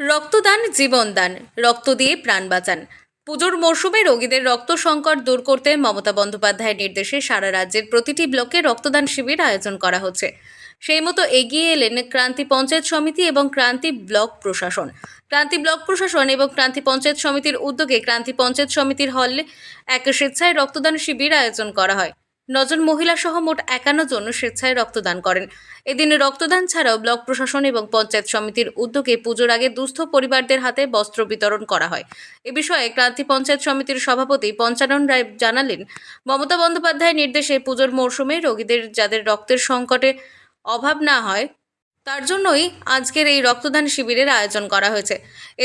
রক্তদান, জীবনদান, রক্ত দিয়ে প্রাণ বাঁচান। পুজোর মরশুমে রোগীদের রক্ত সংকট দূর করতে মমতা বন্দ্যোপাধ্যায়ের নির্দেশে সারা রাজ্যের প্রতিটি ব্লকে রক্তদান শিবির আয়োজন করা হচ্ছে। সেই মতো এগিয়ে এলেন ক্রান্তি পঞ্চায়েত সমিতি এবং ক্রান্তি ব্লক প্রশাসন। ক্রান্তি ব্লক প্রশাসন এবং ক্রান্তি পঞ্চায়েত সমিতির উদ্যোগে ক্রান্তি পঞ্চায়েত সমিতির হলে এক স্বেচ্ছায় রক্তদান শিবির আয়োজন করা হয়। নজন মহিলা সহ মোট একান্ন জন স্বেচ্ছায় রক্তদান করেন। এদিন রক্তদান ছাড়াও ব্লক প্রশাসন এবং পঞ্চায়েত সমিতির উদ্যোগে পুজোর আগে দুস্থ পরিবারদের হাতে বস্ত্র বিতরণ করা হয়। এ বিষয়ে ক্রান্তি পঞ্চায়েত সমিতির সভাপতি পঞ্চানন রায় জানালেন, মমতা বন্দ্যোপাধ্যায়ের নির্দেশে পুজোর মরশুমে রোগীদের যাদের রক্তের সংকটে অভাব না হয় তার জন্যই আজকের এই রক্তদান শিবিরের আয়োজন করা হয়েছে।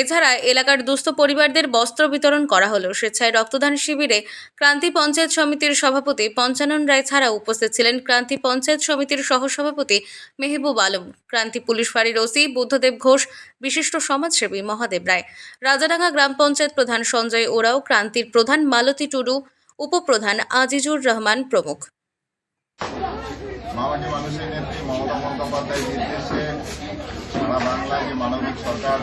এছাড়া এলাকার দুস্থ পরিবারদের বস্ত্র বিতরণ করা হলো। স্বেচ্ছায় রক্তদান শিবিরে ক্রান্তি পঞ্চায়েত সমিতির সভাপতি পঞ্চানন রায় ছাড়াও উপস্থিত ছিলেন ক্রান্তি পঞ্চায়েত সমিতির সহসভাপতি মেহবুব আলম, ক্রান্তি পুলিশ ফাঁড়ির ওসি বুদ্ধদেব ঘোষ, বিশিষ্ট সমাজসেবী মহাদেব রায়, রাজাডাঙ্গা গ্রাম পঞ্চায়েত প্রধান সঞ্জয় ওরাও, ক্রান্তির প্রধান মালতী টুডু, উপপ্রধান আজিজুর রহমান প্রমুখ। মামাটি মানুষের নেত্রী মমতা বন্দ্যোপাধ্যায়ের নির্দেশে সারা বাংলায় যে মানবিক সরকার,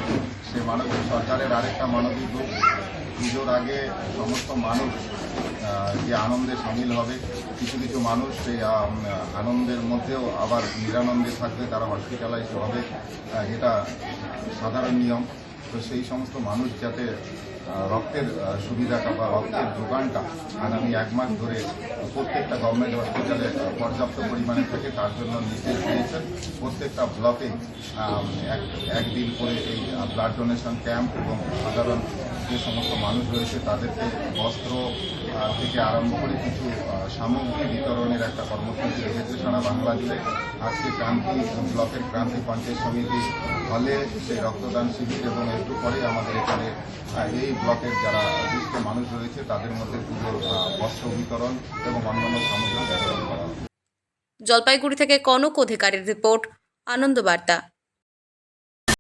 সে মানবিক সরকারের আরেকটা মানবিক রূপ। পুজোর আগে সমস্ত মানুষ যে আনন্দে সামিল হবে, কিছু কিছু মানুষ সেই আনন্দের মধ্যেও আবার নিরানন্দে থাকবে, তারা হসপিটালাইজ হবে এটা সাধারণ নিয়ম। তো সেই সমস্ত মানুষ যাতে রক্তের সুবিধাটা বা রক্তের যোগানটা আগামী এক মাস ধরে প্রত্যেকটা গভর্নমেন্ট হসপিটালে পর্যাপ্ত পরিমাণে থাকে, তার জন্য নির্দেশ দিয়েছেন। প্রত্যেকটা ব্লকে এক, একদিন করে এই ব্লাড ডোনেশন ক্যাম্প এবং সাধারণ যে সমস্ত মানুষ রয়েছে তাদেরকে বস্ত্র থেকে আরম্ভ করে কিছু সামগ্রী বিতরণের একটা কর্মসূচি রেখেছে সারা বাংলা জুড়ে আজকে ক্রান্তি, ব্লকের ক্রান্তি পঞ্চায়েত সমিতি হলে সেই রক্তদান শিবির এবং একটু পরে আমাদের এখানে এই ব্লকের যারা দুস্থ মানুষ রয়েছে তাদের মধ্যে পুজোর বস্ত্র বিতরণ এবং অন্যান্য সামগ্রী বিতরণ করা জলপাইগুড়ি থেকে কনক অধিকারীর রিপোর্ট আনন্দবার্তা।